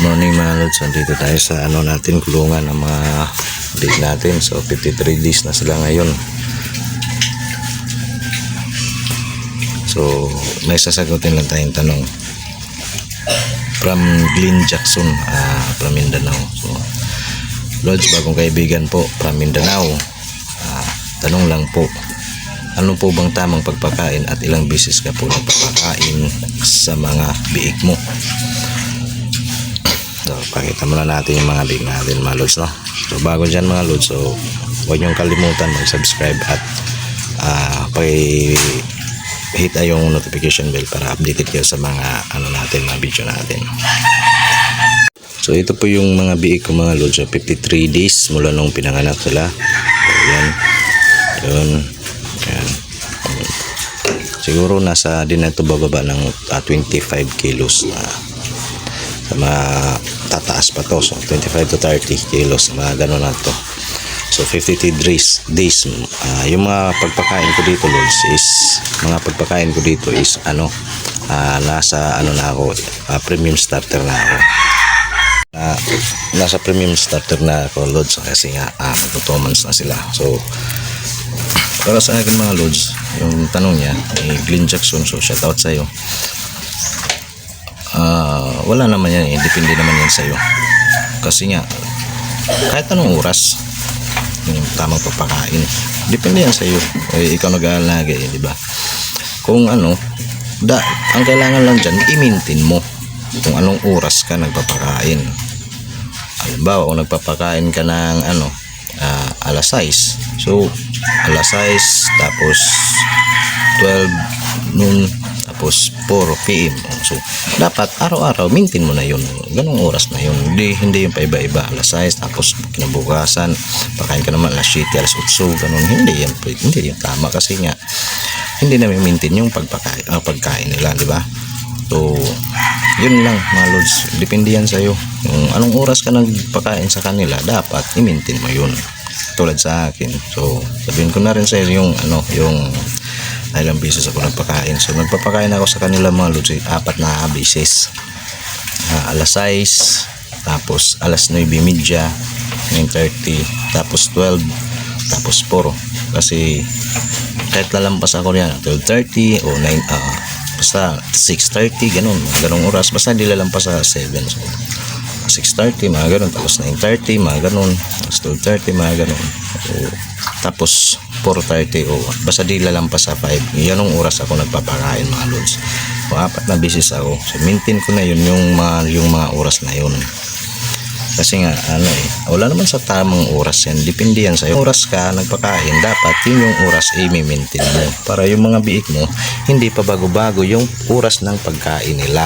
Morning mga lods. Nandito tayo sa ano natin, kulungan ng mga big natin. So 53 days na sila ngayon. So may sasagutin lang tayong tanong. From Glenn Jackson, ah, from Mindanao. So Lods, bagong kaibigan po from Mindanao. Ah, tanong lang po, ano po bang tamang pagpakain at ilang bisis ka po nagpapakain sa mga biik mo? So, pakita muna natin yung mga big natin mga lods, no? So, bago dyan mga lods, so, huwag niyong kalimutan mag-subscribe at ah hit ay yung notification bell para updated kayo sa mga ano natin, mga video natin. So, ito po yung mga biik ko mga lods, so, 53 days mula nung pinanganak sila. So, yan. Yun. Yan. Siguro nasa din na ito bababa ng ah, 25 kilos na sa mga tataas pa to. So 25 to 30 kilos mga ganun na to. So 52 days days. Ah, yung mga pagpakain ko dito Lods is mga pagpakain ko dito is ano ah, nasa ano na ako ah, premium starter na ako. Na nasa premium starter na ako Lods kasi nga magto months na sila. So para sa akin mga Lods yung tanong niya ni Glenn Jackson so shout out sa'yo. Ah, wala naman yan eh. Depende naman yan sa'yo. Kasi nga, kahit anong oras, yung tamang pagpakain. Depende yan sa'yo. Eh, ikaw nag-aalagay, eh, di ba? Kung ano, da, ang kailangan lang dyan, i-maintain mo kung anong oras ka nagpapakain. Halimbawa, kung nagpapakain ka ng ano, ah, alas 6. So, alas 6, tapos 12 noon, tapos 4 p.m. So, dapat araw-araw maintain mo na yun. Ganong oras na yun. Hindi, hindi yung paiba-iba. Alas 6, tapos kinabukasan, pakain ka naman alas 7, alas 8, ganun. Hindi yan, hindi yan tama kasi nga, hindi na maintain yung pagpakain, ah, pagkain nila, di ba? So, yun lang mga lods. Depende yan sa'yo. Kung anong oras ka nagpakain sa kanila, dapat i-maintain mo yun. Tulad sa akin. So, sabihin ko na rin sa'yo yung ano, yung ilang beses ako nagpakain. So, nagpapakain ako sa kanila mga lods, apat na beses. Ah, alas 6, tapos alas 9.30, 9.30, tapos 12, tapos 4. Kasi kahit lalampas ako yan, 12.30 o 9, ah, basta 6.30, ganun, mga ganung oras. Basta hindi lalampas sa 7. So, 6.30, mga ganun. Tapos 9.30, mga ganun. Tapos 12.30, mga ganun. So, tapos 4.30 o basta di lalampas sa 5. Yan ang oras ako nagpapakain mga lods. O apat na beses ako. So maintain ko na yun yung mga, yung mga oras na yun. Kasi nga, ano eh, wala naman sa tamang oras yan. Depende yan sa'yo. Oras ka nagpakain, dapat yun yung oras i-maintain mo. Para yung mga biik mo, hindi pa bago-bago yung oras ng pagkain nila.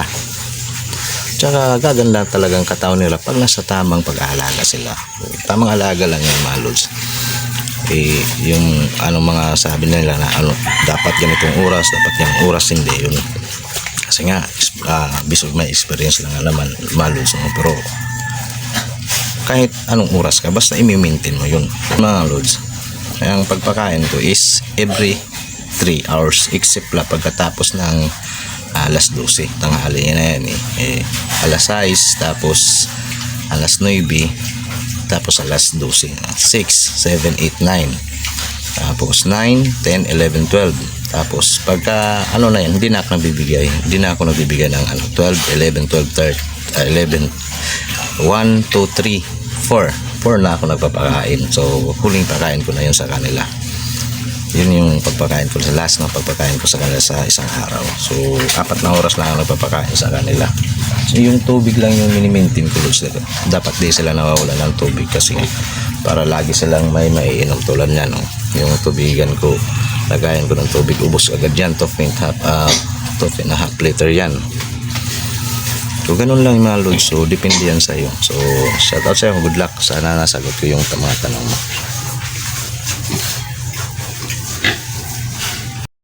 Tsaka gaganda talagang katawan nila pag nasa tamang pag-aalaga sila. Tamang alaga lang yung mga lods. Eh, yung ano mga sabi nila na ano, dapat ganitong oras, dapat yung oras hindi yun. Kasi nga, uh, bisog may experience lang naman lods. no? Pero kahit anong oras ka, basta i-maintain mo yun. Mga lods, ang pagpakain ko is every 3 hours except la pagkatapos ng alas 12 tanghali na yan eh. eh alas 6 tapos alas 9 tapos alas 12 6, 7, 8, 9 tapos 9, 10, 11, 12 tapos pagka ano na yan hindi na ako nabibigay hindi na ako nabibigay ng ano, 12, 11, 12, 13 uh, 11 1, 2, 3, 4 4 na ako nagpapakain. So huling pakain ko na yun sa kanila yun yung pagpakain ko sa last na pagpakain ko sa kanila sa isang araw so apat na oras lang ako nagpapakain sa kanila so yung tubig lang yung minimaintain ko sila dapat di sila nawawala ng tubig kasi para lagi silang may maiinom tulad niya no? yung tubigan ko lagayan ko ng tubig ubos agad yan to paint half uh, and half liter yan So, ganun lang yung mga loads. So, depende yan sa'yo. So, shout out sa'yo. Good luck. Sana nasagot ko yung mga tanong mo.